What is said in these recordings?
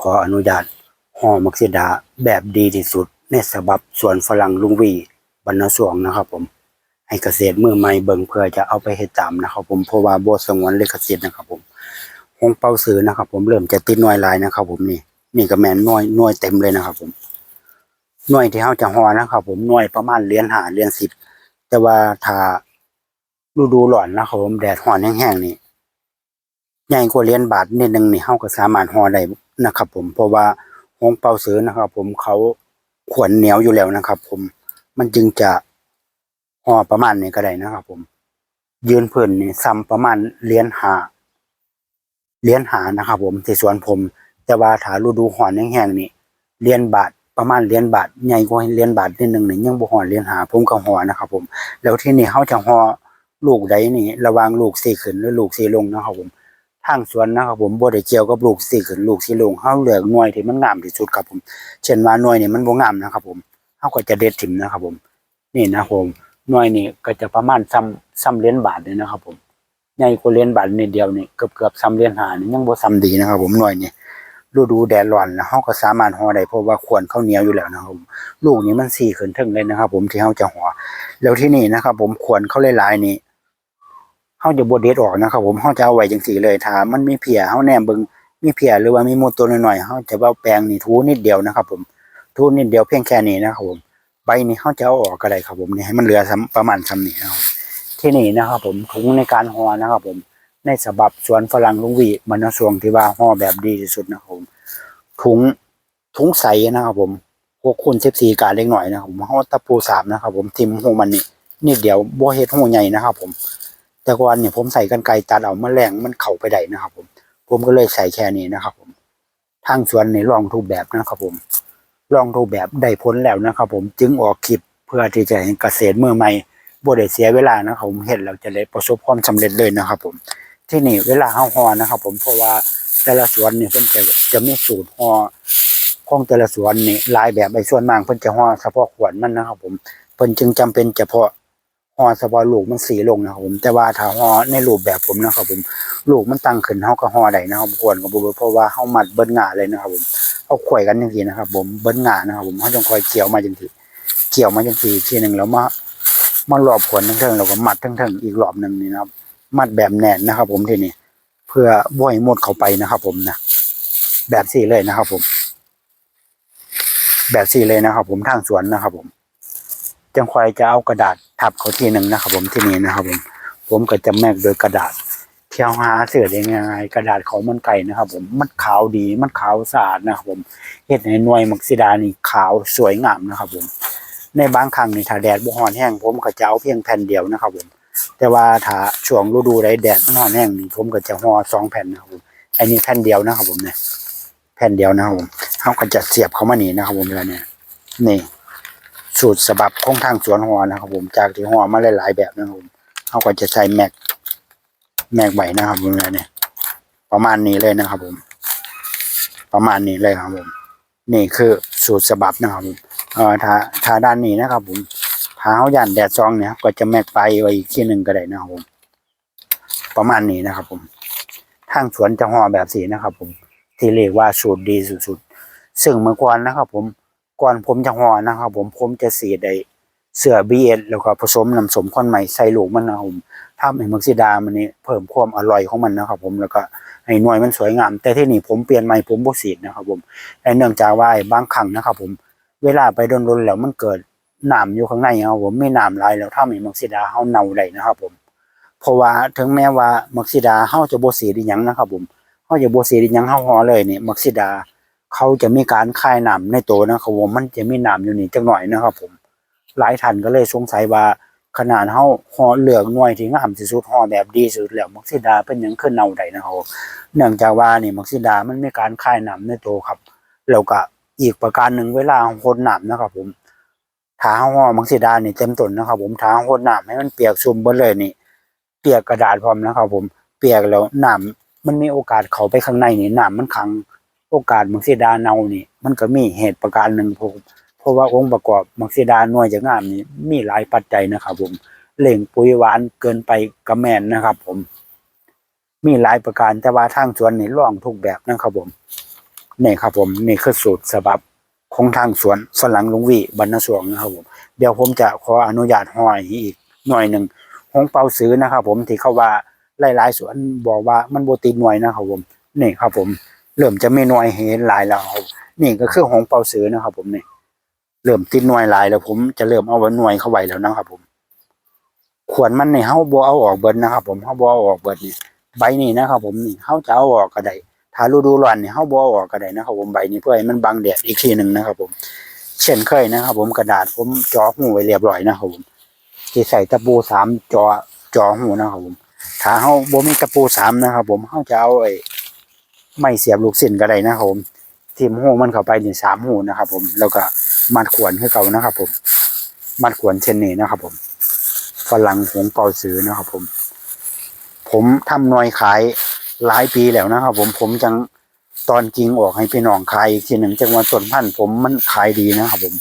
ขออนุญาตห่อมักซิดาแบบดีที่สุด ในฉบับสวนฝรั่งลุงวีบรรณสวงนะครับผม ให้เกษตรมือใหม่เบิ่งเพื่อจะเอาไปเฮ็ดตามนะครับ ผมเพราะว่าบ่สงวนเลขสิทธิ์นะครับ ผมหงเป่าซื้อนะครับ ผมเริ่มจะติดน่วยลายนะครับ ผมนี่นี่ก็แม่นน่วยน่วยเต็มเลยนะครับ ผมน่วยที่เฮาจะห่อนะครับ ผมน่วยประมาณเหรียญห้าเหรียญสิบแต่ว่าถ้าฤดูร้อนนะครับผมแดดร้อนแห้งๆนี่ใหญ่กว่าเหรียญบาทนิดนึงนี่เฮาก็สามารถห่อได้ นะครับ ผมเพราะว่าหงเปาซื้อนะครับ ผมเขาขวนเหนียวอยู่แล้วนะครับ ผมมันจึงจะห่อประมาณนี้ก็ได้นะครับ ผม ยืนพื้นนี่ซ้ำประมาณเหรียญหาเหรียญหานะครับ ผมที่สวนผม แต่ว่าถ้าฤดูร้อนแห้งๆนี่เหรียญบาทประมาณเหรียญบาทใหญ่กว่าเหรียญบาทนิดนึงนี่ยังบ่ห่อเหรียญหาผมก็ห่อนะครับ ผม แล้วที่นี่เฮาจะห่อลูกใดนี่ ระวังลูกสี่ขึ้นหรือลูกสี่ลงนะครับ ผม ทางสวนนะครับผมบ่ได้เกี่ยวกับลูกสิขึ้นลูกสิลงเฮาเลือกหน่วยที่มันงามที่สุดครับผม เช่นว่าหน่วยนี่มันบ่งามนะครับผมเฮาก็จะเด็ดถิ่มนะครับผม นี่นะครับผมหน่วยนี่ก็จะประมาณซ้ำซ้ำเหรียญบาทเลยนะครับ ผมใหญ่กว่าเหรียญบาทนิดเดียวนี่เกือบๆซ้ำเหรียญ5นี่ยังบ่ซ้ำดีนะครับ ผมหน่วยนี่ฤดูแดดร้อนแล้วเฮาก็สามารถห่อได้เพราะว่าควรข้าวเหนียวอยู่แล้วนะครับผมลูกนี่มันสี่ขึ้นถึงเลยนะครับ ผมที่เฮาจะห่อแล้วที่นี่นะครับ ผมควรเข้าหลายๆนี่ เฮาจะบ่เด็ดออกนะครับ ผมเฮาจะเอาไว้จังซี่เลยถามมันมีเพียเฮาแนมเบิงมีเพียหรือว่ามีมดตัวหน้อยๆเฮาจะเอาแปรงนี่ถูนิดเดียวนะครับ ผมถูนิดเดียวเพียงแค่นี้นะครับผมใบนี้เฮาจะเอาออกก็ได้ครับ ผมนี่ให้มันเหลือประมาณซ้ำนี้นะครับที่นี่นะครับผมถุงในการห่อนะครับ ผมในฉบับสวนฝรั่งลุงวีมันสวงที่ว่าห่อแบบดีที่สุดนะครับผมถุงถุงใสนะครับ ผม6คูณ14กาเล็กหน่อยนะครับผมเฮาตะปูสามนะครับ ผมทิมหูมันนี่นิดเดียวบ่เฮ็ดหูใหญ่นะครับ ผม แต่ก่อนเนี่ยผมใส่กันไกรตัดเอาแมลงมันเข้าไปได้นะครับ ผม ผมก็เลยใส่แค่นี้นะครับ ผม ทางสวนในลองทุกแบบนะครับผมลองทุกแบบได้ผลแล้วนะครับ ผมจึงออกคลิปเพื่อที่จะให้เกษตรเมื่อใหม่บ่ได้เสียเวลานะครับผมเห็นแล้วจะได้ประสบความสำเร็จเลยนะครับ ผมที่นี่เวลาเฮาฮอนะครับ ผมเพราะว่าแต่ละสวนเนี่ยเพิ่นจะจะมีสูตรฮอของแต่ละสวนนี่หลายแบบไปส่วนมากเพิ่นจะฮอเฉพาะขวดมันนะครับ ผมเพิ่นจึงจำเป็นเฉพาะ หอเฉพาะลูกมันสีลงนะครับผมแต่ว่าถ้าหอในรูปแบบผมนะครับผมลูกมันตั้งขึ้นเฮาก็ห่อได้นะครับควรกับบ่เพราะว่าเฮามัดเบิ้นหงาเลยนะครับผมเฮาข่อยกันจังซี่นะครับ ผมเบิ้นหงานะครับผมเฮาต้องคอยเกี่ยวมาจังซี่เกี่ยวมาจังซี่ทีหนึ่งแล้วมามารอบขวนทั้งเทิงแล้วก็มัดทั้งเทิงอีกรอบหนึ่งนี่นะครับ มัดแบบแน่นนะครับ ผมทีนี้เพื่อบ่ให้หมดเข้าไปนะครับ ผมนะแบบสี่เลยนะครับ ผม แบบสี่เลยนะครับ ผมทางสวนนะครับ ผม จังควายจะเอากระดาษทับเขาทีหนึ่งนะครับ ผมที่นี่นะครับ ผม ผมก็จะแมกโดยกระดาษเที่ยวหาเสือได้ง่ายกระดาษของมันไก่นะครับ ผมมันขาวดีมันขาวสะอาดนะครับ ผมเฮ็ดให้หน่วยมักซิดานี่ขาวสวยงามนะครับ ผม ในบางครั้งในถ้าแดดบ่ร้อนแห้งผมก็จะเอาเพียงแผ่นเดียวนะครับ ผม แต่ว่าถ้าช่วงฤดูใดแดดมันร้อนแห้งนี่ผมก็จะห่อสองแผ่นนะครับผมอันนี้แผ่นเดียวนะครับ ผมเนี่ยแผ่นเดียวนะครับผมเขาก็จะเสียบเข้ามานี่นะครับ ผมเวลาเนี่ยนี่ สูตรฉบับของทางสวนหัวนะครับผมจากที่หัวมาหลายๆแบบนะครับผมเขาก็จะใช้แม็กแม็กใบนะครับผมเนี่ยประมาณนี้เลยนะครับผม ประมาณนี้เลยครับผม นี่คือสูตรฉบับนะครับผมเอ่อถ้าถ้าด้านนี้นะครับ ผมถ้าเขาย่านแดดซองเนี่ยก็จะแม็กไปไว้อีกที่หนึ่งก็ได้นะครับผม ประมาณนี้นะครับ ผมทางสวนจะห่อแบบสีนะครับ ผมที่เรียกว่าสูตรดีสุดๆซึ่งเมื่อก่อนนะครับ ผม ก่อนผมจะห่อนะครับผมผมจะสีได้เสือบีเอแล้วก็ผสมน้ำสมข้นใหม่ใส่ลูกมันนะผมทำให้มักซิดามันนี่เพิ่มความอร่อยของมันนะครับผมแล้วก็ให้หน่วยมันสวยงาม แต่ที่นี่ผมเปลี่ยนใหม่ผมบ่สีดนะครับผมแต่เนื่องจากว่าไอ้บางครั้งนะครับผมเวลาไปโดนๆแล้วมันเกิดหน้ำอยู่ข้างในครับผมไม่หน้ำลายแล้วทำให้มักซิดาเฮาเน่าได้นะครับผมเพราะว่าถึงแม้ว่ามักซิดาเฮาจะบ่สีดอีหยังนะครับผมเฮาจะบ่สีดอีหยังเฮาห่อเลยนี่มักซิดา เขาจะมีการคายน้ำในตัวนะครับผมมันจะมีน้ำอยู่นี่จักหน่อยนะครับ ผม หลายท่านก็เลยสงสัยว่าขนาดเฮาห่อเหลืองหน่วยที่งามที่สุดห่อแบบดีที่สุดแล้วมักซิดาเป็นหยังขึ้นเน่าได้นะครับเนื่องจากว่านี่มักซิดามันมีการคายน้ำในตัวครับแล้วก็อีกประการหนึ่งเวลาคนน้ำนะครับ ผมถ้าห่อมักซิดานี่เต็มต้นนะครับ ผมถ้าคนน้ำให้มันเปียกชุ่มเบิดเลยนี่ เปียกกระดาษพร้อมนะครับ ผมเปียกแล้วน้ำมันมีโอกาสเข้าไปข้างในนี่น้ำมันขัง โอกาสมักซิดาเนานี่ มันก็มีเหตุประการหนึ่งเพราะเพราะว่าองค์ประกอบมักซิดาหน่วยจะงามนี่มีหลายปัจจัยนะครับ ผมเล่งปุ๋ยหวานเกินไปกระแมนนะครับ ผม มีหลายประการแต่ว่าทางสวนนี่ร่องทุกแบบนะครับ ผมนี่ครับ ผมนี่คือสูตรฉบับของทางสวนฝรั่งลุงวีบรรณสวงนะครับผมเดี๋ยวผมจะขออนุญาตห้อยอีกหน่อยหนึ่งของเปาซื้อนะครับ ผมที่เขาว่าหลายๆสวนบอกว่ามันโบติดหน่วยนะครับผมนี่ครับผม เริ่มจะไม่น่วยเห็นลายแล้วครับนี่ก็คือของเปาซื้อนะครับ ผมนี่เริ่มติดหน่วยลายแล้ว ผมจะเริ่มเอาไว้หน่วยเข้าไว้แล้วนะครับ ผมขวรมันนี่เฮาบ่เอาออกเบิดนะครับ ผมเฮาบ่เอาออกเบิดนี่ใบนี่นะครับ ผมนี่เฮาจะเอาออกก็ได้ถ้าฤดูร้อนนี่เฮาบ่เอาออกก็ได้นะครับ ผมใบนี้เพื่อให้มันบังแดดอีกทีหนึ่งนะครับ ผม เช่นเคยนะครับ ผมกระดาษผมจอหูไว้เรียบร้อยนะครับผมที่ใส่ตะปูสามจอจอหูนะครับผมถ้าเฮาบ่มีตะปูสามนะครับ ผมเฮาจะเอาไอ้ ไม้เสียบลูกสิ้นก็ได้นะครับผมทิมหูมันเข้าไปนี่สามหูนะครับผมแล้วก็มัดขวนให้เก่านะครับผม มัดขวนเช่นนี้นะครับผมฝรั่งหงเป่าซื้อนะครับผม ผมทำหน่วยขายหลายปีแล้วนะครับผมผมจังตอนจริงออกให้พี่น้องขายอีกทีหนึ่งจังหวัดต้นพันธุ์ผมมันขายดีนะครับผม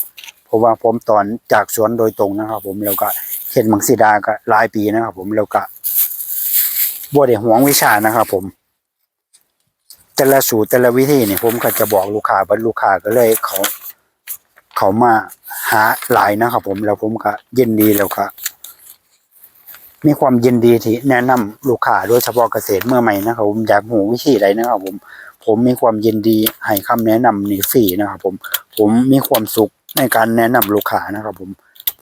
เพราะว่าผมตอนจากสวนโดยตรงนะครับ ผมแล้วก็เห็นมังสีดาก็หลายปีนะครับผมแล้วก็บ่ได้หวงวิชานะครับผม แต่ละสูตรแต่ละวิธีเนี่ยผมก็จะบอกลูกค้าบรรลูกค้าก็เลยเขาเขามาหาหลายนะครับผมแล้วผมก็ยินดีแล้วก็มีความยินดีที่แนะนำลูกค้าโดยเฉพาะเกษตรเมื่อใหม่นะครับผมอยากหูวิธีอะไรนะครับผม ผมมีความยินดีให้คำแนะนำนี่ฟรีนะครับผม ผมมีความสุขในการแนะนำลูกค้านะครับผม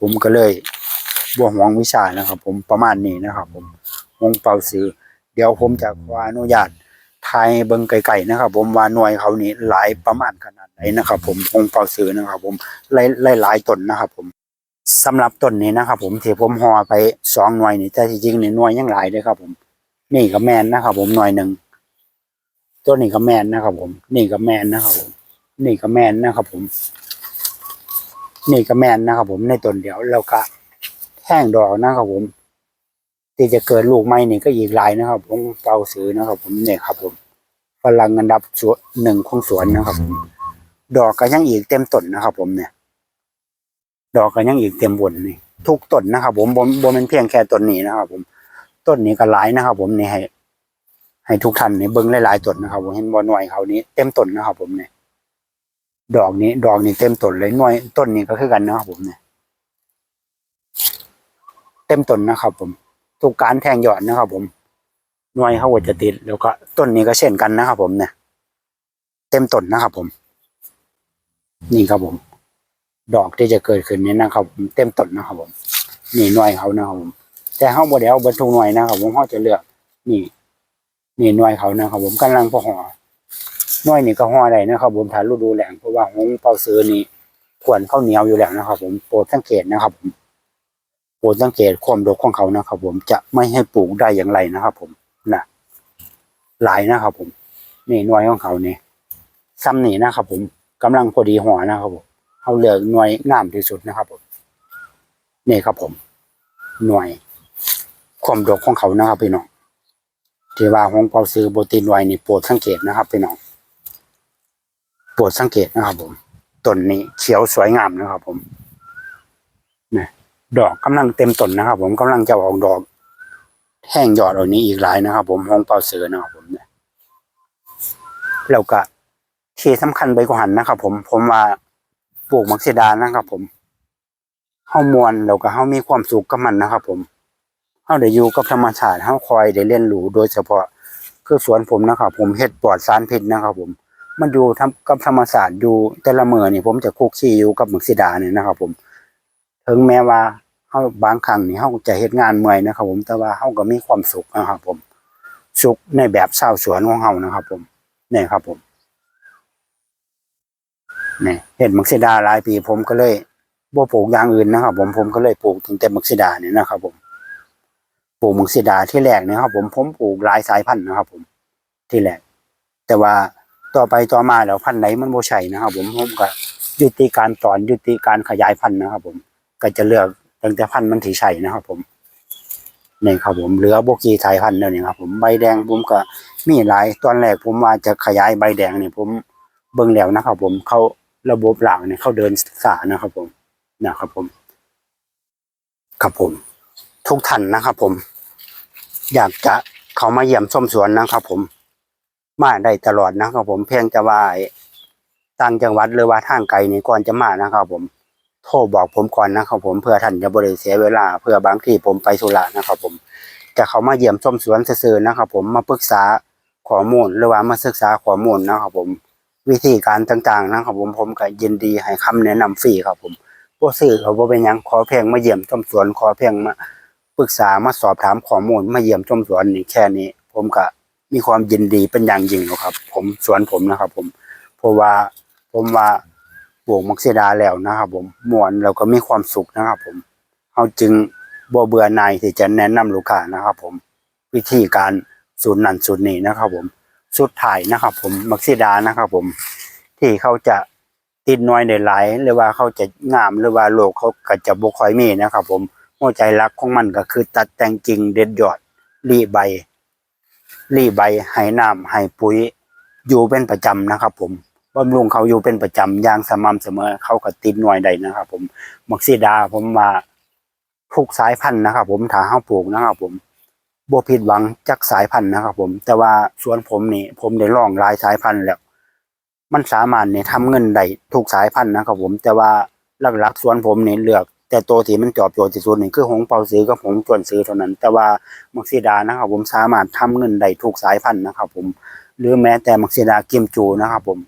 ผมก็เลยบวหวงวิชานะครับ ผมประมาณนี้นะครับ ผมวงเป่าซื้อเดี๋ยวผมจะขออนุญาต ทายเบิ่งไก่ๆนะครับ ผมว่าหน่วยเขานี่หลายประมาณขนาดไหนนะครับ ผมวงเป่าซื้อนะครับ ผมหลายหลายต้นนะครับ ผมสำหรับต้นนี้นะครับ ผมที่ผมห่อไปสองหน่วยนี่แต่จริงนี่หน่วยยังหลายเลยครับ ผม นี่ก็แมนนะครับ ผมหน่วยหนึ่งตัวนี้ก็แมนนะครับ ผม นี่ก็แมนนะครับ ผม นี่ก็แมนนะครับ ผม นี่ก็แมนนะครับ ผมในต้นเดียวแล้วก็แห้งดอกนะครับผม ที่จะเกิดลูกไม้นี่ก็อีกลายนะครับผมเป่าซื้อนะครับ ผมเนี่ยครับ ผมฝรั่งอันดับสวนหนึ่งของสวนนะครับผมดอกก็ยังอีกเต็มต้นนะครับ ผมเนี่ย ดอกก็ยังอีกเต็มบนนี่ทุกต้นนะครับ ผมบนบนเป็นเพียงแค่ต้นนี้นะครับ ผมต้นนี้ก็หลายนะครับ ผมนี่ให้ ให้ทุกท่านนี่เบิ้งหลายๆต้นนะครับ ผมเห็นบอหน่วยเขานี้เต็มต้นนะครับ ผมเนี่ยดอกนี้ ดอกนี้เต็มต้นเลยหน่วยต้นนี้ก็คือกันนะครับ ผมเนี่ย เต็มต้นนะครับ ผม ทุกการแทงยอดนะครับ ผมหน่วยเขาจะติดแล้วก็ต้นนี้ก็เช่นกันนะครับ ผมเนี่ย เต็มต้นนะครับ ผม นี่ครับผม ดอกที่จะเกิดขึ้นนี้นะครับผมเต็มต้นนะครับ ผมนี่หน่วยเขานะครับผมแต่เขาบ่ได้เอาบรรทุกหน่วยนะครับผมเขาจะเลือก นี่ นี่หน่วยเขานะครับ ผมกำลังพอห่อหน่วยนี่ก็ห่อได้นะครับ ผมถ้าฤดูแล้งเพราะว่าหงเป่าซื้อนี่ขวนข้าวเหนียวอยู่แล้วนะครับ ผมโปรดสังเกตนะครับผม รดสังเกตความดกของเขานะครับ ผมจะไม่ให้ปลูกได้อย่างไรนะครับ ผมนะหลายนะครับ ผมนี่หน่วยของเขานี่ซ้ำนี่นะครับ ผมกำลังพอดีห่อนะครับ ผมเอาเลือกหน่วยงามที่สุดนะครับ ผมนี่ครับ ผม หน่วย ความดกของเขานะครับพี่น้องที่ว่าของเปาซื้อโบตินไวนี่โปรดสังเกตนะครับพี่น้องโปรดสังเกตนะครับ ผมต้นนี้เขียวสวยงามนะครับ ผม ดอกกำลังเต็มต้นนะครับ ผมกำลังจะออกดอกแห้งยอดเหล่านี้อีกหลายนะครับ ผมของเปาซื้อนะครับผมเนี่ยแล้วก็ที่สำคัญไปกวหันนะครับผมผมว่าปลูกมักเสดานะครับ ผมเฮามวนแล้วก็เฮามีความสุขกับมันนะครับ ผมเฮาได้อยู่กับธรรมชาติเฮาคอยได้เรียนรู้โดยเฉพาะคือสวนผมนะครับ ผมเฮ็ดปลอดสารพิษนะครับ ผม มันอยู่ทำกับธรรมศาสตร์อยู่แต่ละมื้อนี่ผมจะคุกคีอยู่กับมักเสดาเนี่ยนะครับ ผม ถึงแม้ว่าเฮาบางครั้งนี่เฮาจะเฮ็ดงานเมื่อยนะครับ ผมแต่ว่าเฮาก็มีความสุขนะครับ ผม สุขในแบบชาวสวนของเฮานะครับ ผมนี่ครับ ผมนี่เห็นมักซิดาหลายปี ผมก็เลยบ่ปลูกอย่างอื่นนะครับ ผมผมก็เลยปลูกถึงแต่มักซิดาเนี่ยนะครับ ผมปลูกมักซิดาที่แรกนะครับ ผมผมปลูกหลายสายพันธุ์นะครับ ผมที่แรกแต่ว่าต่อไปต่อมาแล้วพันธุ์ไหนมันบ่ใช่นะครับ ผมผมก็ยุติการตอนยุติการขยายพันธุ์นะครับ ผม ก็จะเลือกตั้งแต่พันธุ์มันที่ใช่นะครับ ผมนี่ครับผมเหลือโบกีสายพันธุ์แล้วนี่ครับผมใบแดงผมก็มีหลายตอนแรกผมว่าจะขยายใบแดงเนี่ยผมเบิ่งแล้วนะครับ ผมเขาระบบหลังเนี่ยเขาเดินศึกษานะครับ ผมนะครับผมครับผม ทุกท่านนะครับผม อยากจะเขามาเยี่ยมชมสวนนะครับ ผม มาได้ตลอดนะครับ ผมเพียงแต่ว่าไอ้ต่างจังหวัดหรือว่าทางไกลนี่ก่อนจะมานะครับ ผม โทรบอกผมก่อนนะครับผมเพื่อท่านจะบริเสียเวลา เพื่อบางที่ผมไปธุระนะครับผมจะเขามาเยี่ยมชมสวนซื่อๆนะครับผมมาปรึกษาข้อมูลหรือว่ามาศึกษาข้อมูลนะครับผมวิธีการต่างๆนะครับผมผมก็ยินดีให้คำแนะนำฟรีครับผมบ่ซื้อเขาบ่เป็นยังขอเพียงมาเยี่ยมชมสวนขอเพียงมาปรึกษามาสอบถามข้อมูลมาเยี่ยมชมสวนนี่แค่นี้ ผมก็มีความยินดีเป็นอย่างยิ่งครับ ผมสวนผมนะครับ ผมเพราะว่าผมว่า ปลูกมักเสีดาแล้วนะครับ ผมมวนแล้วก็มีความสุขนะครับ ผมเขาจึงบ่เบื่อนายที่จะแนะนำลูกค้านะครับ ผมวิธีการสูตรนั่นสูตรนี้นะครับ ผมสุดท้ายนะครับ ผมมักเสีดานะครับ ผม ที่เขาจะติดน้อยได้หลายหรือว่าเขาจะงามหรือว่าโลกเขาก็จะบ่ค่อยมีนะครับ ผมหัวใจรักของมันก็คือ ตัดแต่งกิ่งเด็ดยอดรีใบรีใบให้น้ำให้ปุ๋ยอยู่เป็นประจำนะครับ ผม บำรุงเขาอยู่เป็นประจำอย่างสม่ำเสมอเขาก็ติดหน่วยใดนะครับผมมักซีดาผมมาทุกสายพันธุ์นะครับผมถ้าเฮาปลูกนะครับผมบ่ผิดหวังจักสายพันธุ์นะครับ ผม แต่ว่าสวนผมนี่ ผมได้ลองหลายสายพันธุ์แล้ว มันสามารถเนี่ยทำเงินได้ทุกสายพันธุ์นะครับ ผมแต่ว่าหลักๆสวนผมเนี่ยเลือก แต่ตัวที่มันจอบโจทย์ที่สุดนี่คือหงเปาซื้อกับหงจวนซื้อเท่านั้น แต่ว่ามักซีดานะครับ ผมสามารถทำเงินได้ทุกสายพันธุ์นะครับ ผมหรือแม้แต่มักซีดากิมจูนะครับ ผม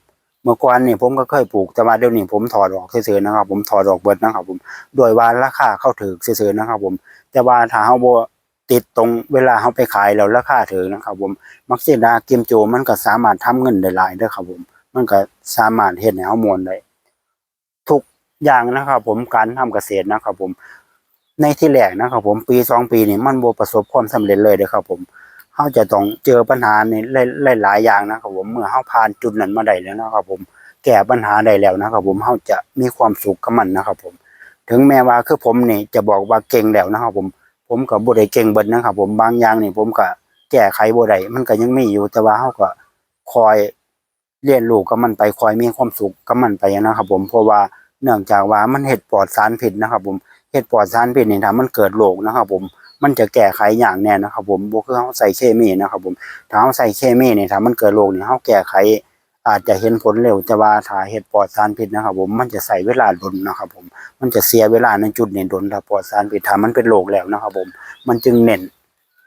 เมื่อก่อนนี่ผมก็เคยปลูกแต่ว่าเดี๋ยวนี้ผมถอดออกซื่อๆนะครับ ผมถอดออกเบิดนะครับ ผมโดยว่าราคาเข้าถึกซื่อๆนะครับ ผม แต่ว่าถ้าเฮาบ่ติดตรงเวลาเฮาไปขายแล้วราคาถึงนะครับ ผมมักซีดาเกิมจูมันก็สามารถทำเงินได้หลายเด้อครับ ผม มันก็สามารถเฮ็ดให้เฮามวนได้ทุกอย่างนะครับ ผมการทำเกษตรนะครับ ผม ในที่แรกนะครับ ผมปีสองปีนี่มันบ่ประสบความสำเร็จเลยเด้อครับ ผม เขาจะต้องเจอปัญหาในหลายหลายๆอย่างนะครับผมเมื่อเขาผ่านจุดนั้นมาได้แล้วนะครับผมแก้ปัญหาได้แล้วนะครับผมเขาจะมีความสุขกับมันนะครับผม ถึงแม้ว่าคือผมนี่จะบอกว่าเก่งแล้วนะครับผมผมก็บ่ได้เก่งเบิดนะครับผมบางอย่างนี่ผมก็แก้ไขบ่ได้มันก็ยังมีอยู่แต่ว่าเขาก็คอยเรียนรู้กับมันไปคอยมีความสุขกับมันไปนะครับผมเพราะว่าเนื่องจากว่ามันเฮ็ดปลอดสารพิษนะครับผมเฮ็ดปลอดสารพิษนี่ถ้ามันเกิดโรคนะครับผม มันจะแก้ไขอย่างแน่นะครับ ผมบ่คือเฮาใส่เคมีนะครับ ผมถ้าเฮาใส่เคมีนี่ถ้ามันเกิดโรคนี่เฮาแก้ไขอาจจะเห็นผลเร็วแต่ว่าถ้าเฮ็ดปลอดสารพิษนะครับ ผมมันจะใส่เวลาดนนะครับ ผมมันจะเสียเวลาในจุดนี้ดนถ้าปลอดสารพิษถ้ามันเป็นโรคแล้วนะครับ ผมมันจึงเน้น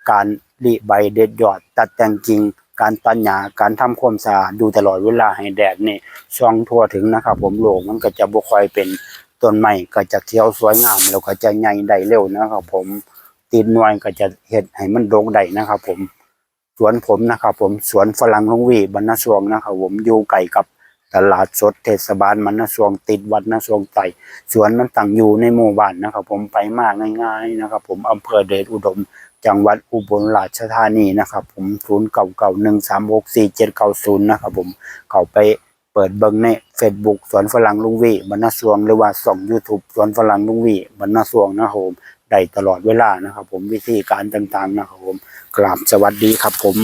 การรีใบเด็ดยอด ตัดแต่งกิ่งการตัดหญ้าการทำความสะอาดดูตลอดเวลาให้แดดนี่ส่องทั่วถึงนะครับ ผมโรคมันก็จะบ่ค่อยเป็นต้นไม้ก็จะเขียวสวยงามแล้วก็จะใหญ่ได้เร็วนะครับ ผม ตีนหน่วยก็จะเฮ็ดให้มันโด่งได้นะครับ ผมสวนผมนะครับ ผมสวนฝรั่งลุงวีบรรณสวงนะครับ ผมอยู่ใกล้กับตลาดสดเทศบาลบรรณสวงติดวัดนาสวงไต่สวนมันตั้งอยู่ในหมู่บ้านนะครับ ผมไปมากง่ายๆนะครับ ผมอำเภอเดชอุดม จังหวัดอุบลราชธานีนะครับ ผม0 9 9 1 3 6 4 7 9 0นะครับ ผมเข้าไปเปิดเบิ่งใน Facebook สวนฝรั่งลุงวีบรรณสวงหรือว่าช่อง YouTube สวนฝรั่งลุงวีบรรณสวงนะครับผม ได้ตลอดเวลานะครับ ผมวิธีการต่างๆนะครับผมกราบสวัสดีครับผม